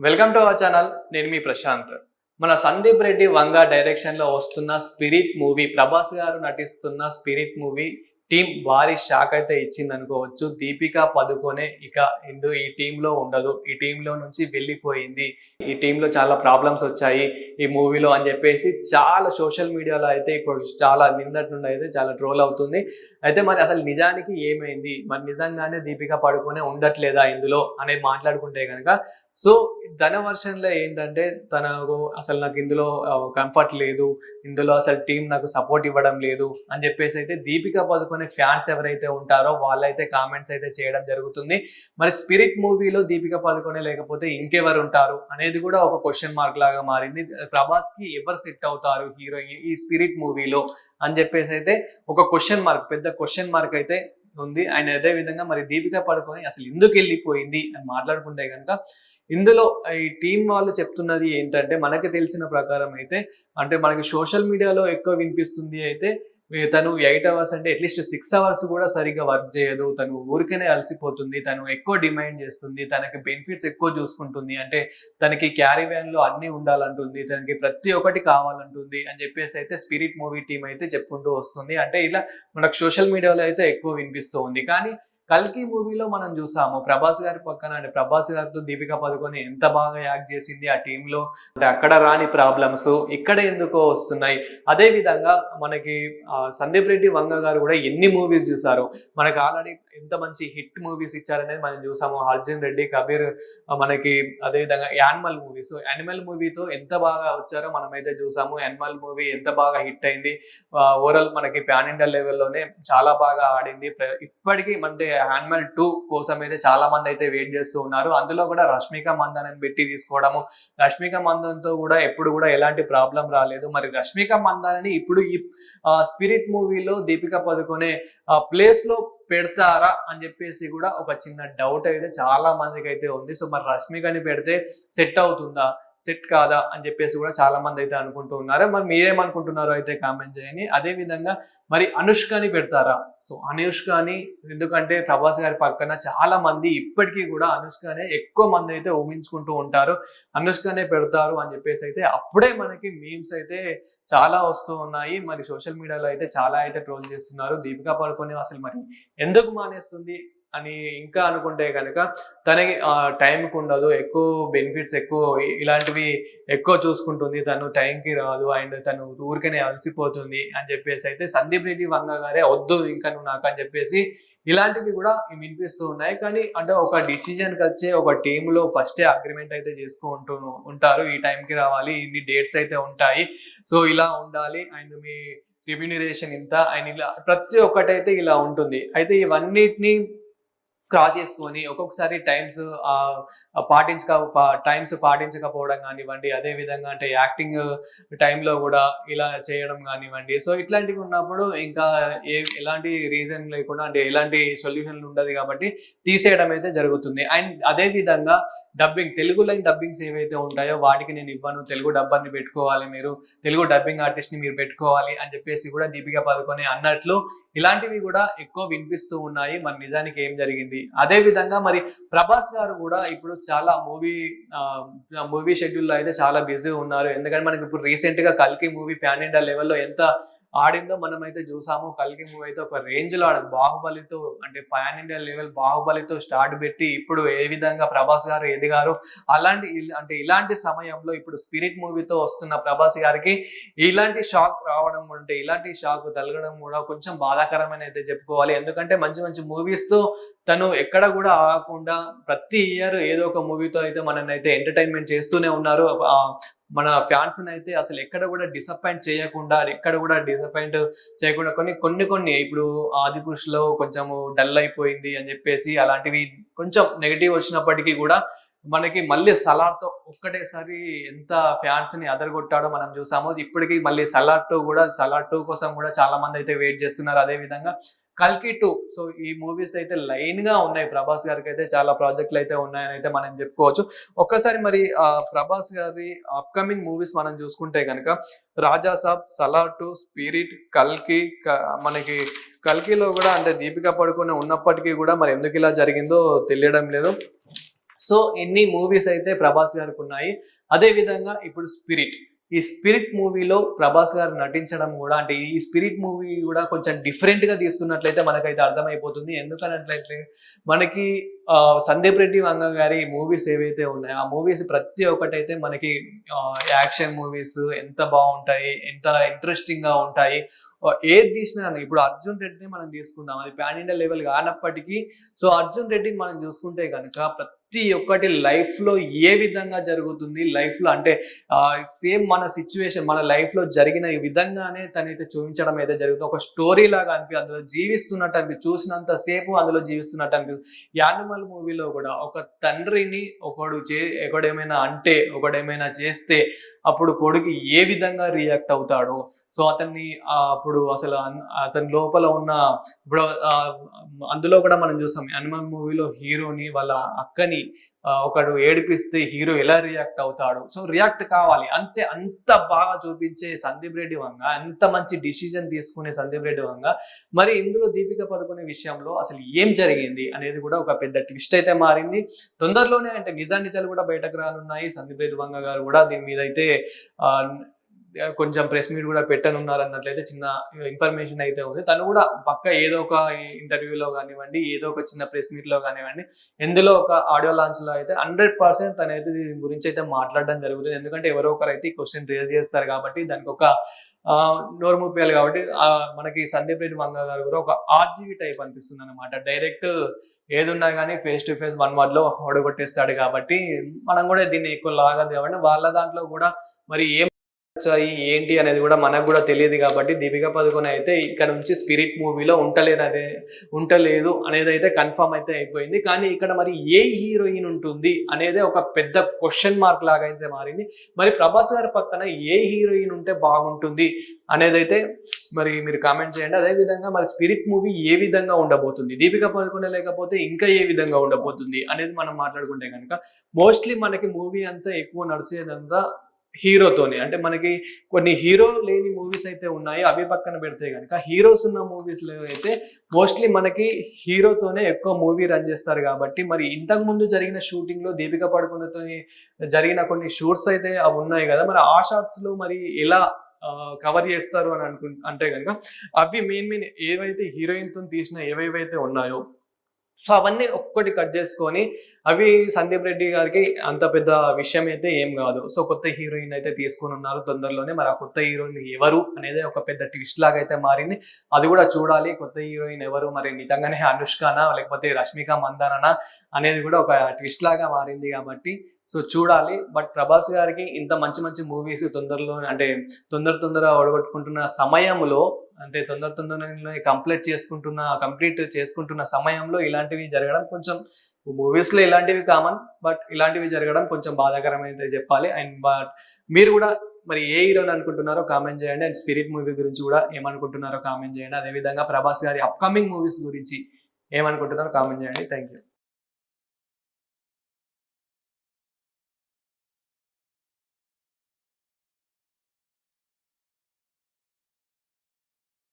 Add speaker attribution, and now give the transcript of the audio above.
Speaker 1: Welcome to our channel. నేను మీ ప్రశాంత్. మన సందీప్ రెడ్డి వంగ డైరెక్షన్లో వస్తున్న స్పిరిట్ మూవీ ప్రభాస్ గారు నటిస్తున్న స్పిరిట్ మూవీ టీం భారీ షాక్ అయితే ఇచ్చింది అనుకోవచ్చు దీపిక పదుకొనే ఇక ఇందు ఈ టీంలో ఉండదు. ఈ టీంలో నుంచి వెళ్ళిపోయింది. ఈ టీంలో చాలా ప్రాబ్లమ్స్ వచ్చాయి. ఈ మూవీలో అని చెప్పేసి చాలా సోషల్ మీడియాలో అయితే ఇప్పుడు చాలా నిన్నటి నుండి అయితే చాలా ట్రోల్ అవుతుంది. అయితే మరి అసలు నిజానికి ఏమైంది? మరి నిజంగానే దీపిక పడుకునే ఉండట్లేదా ఇందులో? అనేది మాట్లాడుకుంటే కనుక సో ధన వర్షన్లో ఏంటంటే తనకు అసలు నాకు ఇందులో కంఫర్ట్ లేదు. ఇందులో అసలు టీం నాకు సపోర్ట్ ఇవ్వడం లేదు అని చెప్పేసి అయితే దీపిక పదుకొని ఫ్యాన్స్ ఎవరైతే ఉంటారో వాళ్ళైతే కామెంట్స్ అయితే చేయడం జరుగుతుంది. మరి స్పిరిట్ మూవీలో దీపిక పదుకొనే లేకపోతే ఇంకెవరు ఉంటారు అనేది కూడా ఒక క్వశ్చన్ మార్క్ లాగా మారింది. ప్రభాస్కి ఎవరు సెట్ అవుతారు హీరోయిన్ ఈ స్పిరిట్ మూవీలో అని చెప్పేసి అయితే ఒక క్వశ్చన్ మార్క్ పెద్ద క్వశ్చన్ మార్క్ అయితే ఉంది. ఆయన అదే విధంగా మరి దీపిక పడుకొని అసలు ఎందుకు వెళ్ళిపోయింది అని మాట్లాడుకుంటే కనుక ఇందులో ఈ టీం వాళ్ళు చెప్తున్నది ఏంటంటే మనకి తెలిసిన ప్రకారం అయితే అంటే మనకి సోషల్ మీడియాలో ఎక్కువ వినిపిస్తుంది అయితే తను ఎయిట్ అవర్స్ అంటే అట్లీస్ట్ సిక్స్ అవర్స్ కూడా సరిగ్గా వర్క్ చేయదు. తను ఊరికనే అలసిపోతుంది. తను ఎక్కువ డిమాండ్ చేస్తుంది. తనకి బెనిఫిట్స్ ఎక్కువ చూసుకుంటుంది. అంటే తనకి క్యారీ వ్యాన్లో అన్ని ఉండాలంటుంది. తనకి ప్రతి ఒక్కటి కావాలంటుంది అని చెప్పేసి అయితే స్పిరిట్ మూవీ టీం అయితే చెప్పుకుంటూ వస్తుంది. అంటే ఇలా మనకు సోషల్ మీడియాలో అయితే ఎక్కువ వినిపిస్తూ ఉంది. కానీ కల్కి మూవీలో మనం చూసాము ప్రభాస్ గారి పక్కన అంటే ప్రభాస్ గారితో దీపిక పదుకొని ఎంత బాగా యాక్ట్ చేసింది ఆ టీంలో. అంటే అక్కడ రాని ప్రాబ్లమ్స్ ఇక్కడ ఎందుకో వస్తున్నాయి. అదే విధంగా మనకి సందీప్ రెడ్డి వంగ గారు కూడా ఎన్ని మూవీస్ చూసారు? మనకి ఆల్రెడీ ఎంత మంచి హిట్ మూవీస్ ఇచ్చారనేది మనం చూసాము. అర్జున్ రెడ్డి కబీర్ మనకి అదే విధంగా యానిమల్ మూవీస్ యానిమల్ మూవీతో ఎంత బాగా వచ్చారో మనమైతే చూసాము. యానిమల్ మూవీ ఎంత బాగా హిట్ అయింది. ఓవరాల్ మనకి ప్యాన్ ఇండియా లెవెల్లోనే చాలా బాగా ఆడింది. ఇప్పటికీ అంటే యానిమల్ టూ కోసం అయితే చాలా మంది అయితే వెయిట్ చేస్తూ ఉన్నారు. అందులో కూడా రష్మిక మందన్ అని పెట్టి తీసుకోవడము. రష్మిక మందన్తో కూడా ఎప్పుడు కూడా ఎలాంటి ప్రాబ్లం రాలేదు. మరి రష్మిక మందాన్ని ఇప్పుడు ఈ స్పిరిట్ మూవీలో దీపిక పదుకొనే ప్లేస్లో పెడతారా అని చెప్పేసి కూడా ఒక చిన్న డౌట్ అయితే చాలా మందికి అయితే ఉంది. సో మరి రష్మికని పెడితే సెట్ అవుతుందా? సెట్ కాదా అని చెప్పేసి కూడా చాలా మంది అయితే అనుకుంటూ ఉన్నారు. మరి మీరేమనుకుంటున్నారో అయితే కామెంట్ చేయని అదే విధంగా మరి అనుష్కని పెడతారా? సో అనుష్కని ఎందుకంటే ప్రభాస్ గారి పక్కన చాలా మంది ఇప్పటికీ కూడా అనుష్కనే ఎక్కువ మంది అయితే ఊహించుకుంటూ ఉంటారు. అనుష్కనే పెడతారు అని చెప్పేసి అయితే అప్పుడే మనకి మీమ్స్ అయితే చాలా వస్తూ ఉన్నాయి. మరి సోషల్ మీడియాలో అయితే చాలా అయితే ట్రోల్ చేస్తున్నారు. దీపికా పడుకొని అసలు మరి ఎందుకు మానేస్తుంది? అని ఇంకా అనుకుంటే కనుక తనకి టైంకి ఉండదు. ఎక్కువ బెనిఫిట్స్ ఎక్కువ ఇలాంటివి ఎక్కువ చూసుకుంటుంది. తను టైంకి రాదు. అండ్ తను ఊరికనే అలసిపోతుంది అని చెప్పేసి అయితే సందీప్ రెడ్డి వంగ గారే వద్దు ఇంకా నువ్వు నాకు అని చెప్పేసి ఇలాంటివి కూడా వినిపిస్తూ ఉన్నాయి. కానీ అంటే ఒక డిసిజన్కి వచ్చే ఒక టీంలో ఫస్టే అగ్రిమెంట్ అయితే చేసుకుంటూ ఉంటారు. ఈ టైంకి రావాలి. ఇన్ని డేట్స్ అయితే ఉంటాయి. సో ఇలా ఉండాలి. అండ్ మీ రిమ్యూనరేషన్ ఇంత. అండ్ ఇలా ప్రతి ఒక్కటైతే ఇలా ఉంటుంది. అయితే ఇవన్నిటిని క్రాస్ చేసుకొని ఒక్కొక్కసారి టైమ్స్ పాటించక టైమ్స్ పాటించకపోవడం కానివ్వండి అదే విధంగా అంటే యాక్టింగ్ టైంలో కూడా ఇలా చేయడం కానివ్వండి. సో ఇట్లాంటివి ఉన్నప్పుడు ఇంకా ఏ ఎలాంటి రీజన్ లేకుండా అంటే ఎలాంటి సొల్యూషన్లు ఉండదు కాబట్టి తీసేయడం అయితే జరుగుతుంది. అండ్ అదే విధంగా డబ్బింగ్ తెలుగు లైన్ డబ్బింగ్స్ ఏవైతే ఉంటాయో వాటికి నేను ఇవ్వను. తెలుగు డబ్బర్ని పెట్టుకోవాలి మీరు. తెలుగు డబ్బింగ్ ఆర్టిస్ట్ని మీరు పెట్టుకోవాలి అని చెప్పేసి కూడా దీపిక పదుకొని అన్నట్లు ఇలాంటివి కూడా ఎక్కువ వినిపిస్తూ ఉన్నాయి. మరి నిజానికి ఏం జరిగింది? అదే విధంగా మరి ప్రభాస్ గారు కూడా ఇప్పుడు చాలా మూవీ మూవీ షెడ్యూల్లో అయితే చాలా బిజీ ఉన్నారు. ఎందుకంటే మనకి ఇప్పుడు రీసెంట్గా కల్కి మూవీ ప్యాన్ ఇండియా లెవెల్లో ఎంత ఆడిందో మనం అయితే చూసాము కల్కి మూవీ అయితే ఒక రేంజ్లో ఆడింది బాహుబలితో అంటే పాన్ ఇండియా లెవెల్ బాహుబలితో స్టార్ట్ పెట్టి ఇప్పుడు ఏ విధంగా ప్రభాస్ గారు ఎదిగారు అలాంటి అంటే ఇలాంటి సమయంలో ఇప్పుడు స్పిరిట్ మూవీతో వస్తున్న ప్రభాస్ గారికి ఇలాంటి షాక్ రావడం అంటే ఇలాంటి షాక్ తలగడం కూడా కొంచెం బాధాకరమైన అయితే చెప్పుకోవాలి. ఎందుకంటే మంచి మంచి మూవీస్తో తను ఎక్కడ కూడా ఆగకుండా ప్రతి ఇయర్ ఏదో ఒక మూవీతో అయితే మనల్ని అయితే ఎంటర్టైన్మెంట్ చేస్తూనే ఉన్నారు. మన ఫ్యాన్స్ అయితే అసలు ఎక్కడ కూడా డిసప్పాయింట్ చేయకుండా ఎక్కడ కూడా డిసప్పాయింట్ చేయకుండా కొన్ని కొన్ని కొన్ని. ఇప్పుడు ఆది పురుషులో కొంచెం డల్ అయిపోయింది అని చెప్పేసి అలాంటివి కొంచెం నెగిటివ్ వచ్చినప్పటికీ కూడా మనకి మళ్ళీ సలార్తో ఒక్కటేసారి ఎంత ఫ్యాన్స్ని అదరగొట్టాడో మనం చూసాము. ఇప్పటికీ మళ్ళీ సలార్ టూ కూడా సలార్ టూ కోసం కూడా చాలా మంది అయితే వెయిట్ చేస్తున్నారు. అదే విధంగా కల్కి టూ. సో ఈ మూవీస్ అయితే లైన్గా ఉన్నాయి. ప్రభాస్ గారికి అయితే చాలా ప్రాజెక్టులు అయితే ఉన్నాయని అయితే మనం చెప్పుకోవచ్చు. ఒక్కసారి మరి ప్రభాస్ గారి అప్కమింగ్ మూవీస్ మనం చూసుకుంటే కనుక రాజా సాబ్ సలార్ టూ స్పిరిట్ కల్కి క- మనకి కల్కిలో కూడా అంటే దీపిక పడుకునే ఉన్నప్పటికీ కూడా మరి ఎందుకు ఇలా జరిగిందో తెలియడం లేదు. సో ఎన్ని మూవీస్ అయితే ప్రభాస్ గారికి ఉన్నాయి. అదే విధంగా ఇప్పుడు స్పిరిట్. ఈ స్పిరిట్ మూవీలో ప్రభాస్ గారు నటించడం కూడా అంటే ఈ స్పిరిట్ మూవీ కూడా కొంచెం డిఫరెంట్గా తీస్తున్నట్లయితే మనకైతే అర్థమైపోతుంది. ఎందుకనట్లయితే మనకి సందీప్ రెడ్డి వంగ గారి మూవీస్ ఏవైతే ఉన్నాయో ఆ మూవీస్ ప్రతి ఒక్కటైతే మనకి యాక్షన్ మూవీస్ ఎంత బాగుంటాయి ఎంత ఇంట్రెస్టింగ్గా ఉంటాయి ఏది తీసినా ఇప్పుడు అర్జున్ రెడ్డిని మనం తీసుకుందాం. అది పాన్ ఇండియా లెవెల్ కానప్పటికీ సో అర్జున్ రెడ్డిని మనం చూసుకుంటే కనుక ప్రతి ప్రతి ఒక్కటి లైఫ్లో ఏ విధంగా జరుగుతుంది? లైఫ్లో అంటే సేమ్ మన సిచ్యువేషన్ మన లైఫ్లో జరిగిన ఈ విధంగానే తనైతే చూపించడం అయితే జరుగుతుంది. ఒక స్టోరీ లాగా అనిపి అందులో జీవిస్తున్నట్టు అనిపి చూసినంత సేపు అందులో జీవిస్తున్నట్టు అనిపిస్తుంది. యానిమల్ మూవీలో కూడా ఒక తండ్రిని ఒకడు చే ఒకడేమైనా అంటే ఒకడేమైనా చేస్తే అప్పుడు కొడుకు ఏ విధంగా రియాక్ట్ అవుతాడో సో అతన్ని అప్పుడు అసలు అతని లోపల ఉన్న ఇప్పుడు అందులో కూడా మనం చూసాం అనిమల్ మూవీలో హీరోని వాళ్ళ అక్కని ఒకడు ఏడిపిస్తే హీరో ఎలా రియాక్ట్ అవుతాడు. సో రియాక్ట్ కావాలి. అంతే అంత బాగా చూపించే సందీప్ రెడ్డి వంగ అంత మంచి డిసిజన్ తీసుకునే సందీప్ రెడ్డి వంగ మరి ఇందులో దీపిక పడుకునే విషయంలో అసలు ఏం జరిగింది అనేది కూడా ఒక పెద్ద ట్విస్ట్ అయితే మారింది. తొందరలోనే అంటే నిజా నిజాలు కూడా బయటకు రానున్నాయి. సందీప్ రెడ్డి వంగ గారు కూడా దీని మీద అయితే కొంచెం ప్రెస్ మీట్ కూడా పెట్టనున్నారు అన్నట్లయితే చిన్న ఇన్ఫర్మేషన్ అయితే ఉంది. తను కూడా పక్క ఏదో ఒక ఇంటర్వ్యూలో కానివ్వండి ఏదో ఒక చిన్న ప్రెస్ మీట్లో కానివ్వండి ఎందులో ఒక ఆడియో లాంచ్లో అయితే హండ్రెడ్ పర్సెంట్ తనైతే దీని గురించి అయితే మాట్లాడడం జరుగుతుంది. ఎందుకంటే ఎవరో ఒకరు అయితే క్వశ్చన్ రేజ్ చేస్తారు కాబట్టి దానికి ఒక నోరు ముప్పేయాలి కాబట్టి మనకి సందీప్ రెడ్డి మంగ గారు కూడా ఒక ఆర్జీవి టైప్ అనిపిస్తుంది అనమాట డైరెక్ట్ ఏదున్నా కానీ ఫేస్ టు ఫేస్ వన్ వర్డ్లో ఓడగొట్టేస్తాడు కాబట్టి మనం కూడా దీన్ని ఎక్కువ లాగదు కాబట్టి వాళ్ళ దాంట్లో కూడా మరి ఏం వచ్చాయి ఏంటి అనేది కూడా మనకు కూడా తెలియదు కాబట్టి దీపికా పదుకొని అయితే ఇక్కడ నుంచి స్పిరిట్ మూవీలో ఉంటలేదు అదే ఉంటలేదు అనేది అయితే కన్ఫర్మ్ అయితే అయిపోయింది. కానీ ఇక్కడ మరి ఏ హీరోయిన్ ఉంటుంది అనేది ఒక పెద్ద క్వశ్చన్ మార్క్ లాగా అయితే మారింది. మరి ప్రభాస్ గారి పక్కన ఏ హీరోయిన్ ఉంటే బాగుంటుంది అనేది అయితే మరి మీరు కామెంట్ చేయండి. అదే విధంగా మరి స్పిరిట్ మూవీ ఏ విధంగా ఉండబోతుంది దీపిక పదుకొనే లేకపోతే ఇంకా ఏ విధంగా ఉండబోతుంది అనేది మనం మాట్లాడుకుంటే కనుక మోస్ట్లీ మనకి మూవీ అంతా ఎక్కువ నడిచేదంతా హీరోతోనే. అంటే మనకి కొన్ని హీరో లేని మూవీస్ అయితే ఉన్నాయి అవి పక్కన పెడితే కనుక హీరోస్ ఉన్న మూవీస్లో అయితే మోస్ట్లీ మనకి హీరోతోనే ఎక్కువ మూవీ రన్ చేస్తారు కాబట్టి మరి ఇంతకు ముందు జరిగిన షూటింగ్లో దీపిక పడుకున్నతో జరిగిన కొన్ని షూట్స్ అయితే అవి ఉన్నాయి కదా. మరి ఆ షాట్స్లో మరి ఎలా కవర్ చేస్తారు అని అనుకు అంటే కనుక అవి మెయిన్ మెయిన్ ఏవైతే హీరోయిన్తో తీసిన ఏవేవైతే ఉన్నాయో సో అవన్నీ ఒక్కటి కట్ చేసుకొని అవి సందీప్ రెడ్డి గారికి అంత పెద్ద విషయం అయితే ఏం కాదు. సో కొత్త హీరోయిన్ అయితే తీసుకుని ఉన్నారు తొందరలోనే. మరి ఆ కొత్త హీరోయిన్ ఎవరు అనేది ఒక పెద్ద ట్విస్ట్ లాగా అయితే మారింది. అది కూడా చూడాలి. కొత్త హీరోయిన్ ఎవరు? మరి నిజంగానే అనుష్కనా లేకపోతే రష్మిక మందానా అనేది కూడా ఒక ట్విస్ట్ లాగా మారింది కాబట్టి సో చూడాలి. బట్ ప్రభాస్ గారికి ఇంత మంచి మంచి మూవీస్ తొందరలో అంటే తొందర తొందర ఒడగొట్టుకుంటున్న సమయంలో అంటే తొందర తొందరలో కంప్లీట్ చేసుకుంటున్న కంప్లీట్ చేసుకుంటున్న సమయంలో ఇలాంటివి జరగడం కొంచెం మూవీస్లో ఇలాంటివి కామన్ బట్ ఇలాంటివి జరగడం కొంచెం బాధాకరమైనది చెప్పాలి. అండ్ బట్ మీరు కూడా మరి ఏ హీరోని అనుకుంటున్నారో కామెంట్ చేయండి. అండ్ స్పిరిట్ మూవీ గురించి కూడా ఏమనుకుంటున్నారో కామెంట్ చేయండి. అదేవిధంగా ప్రభాస్ గారి అప్కమింగ్ మూవీస్ గురించి ఏమనుకుంటున్నారో కామెంట్ చేయండి. Thank you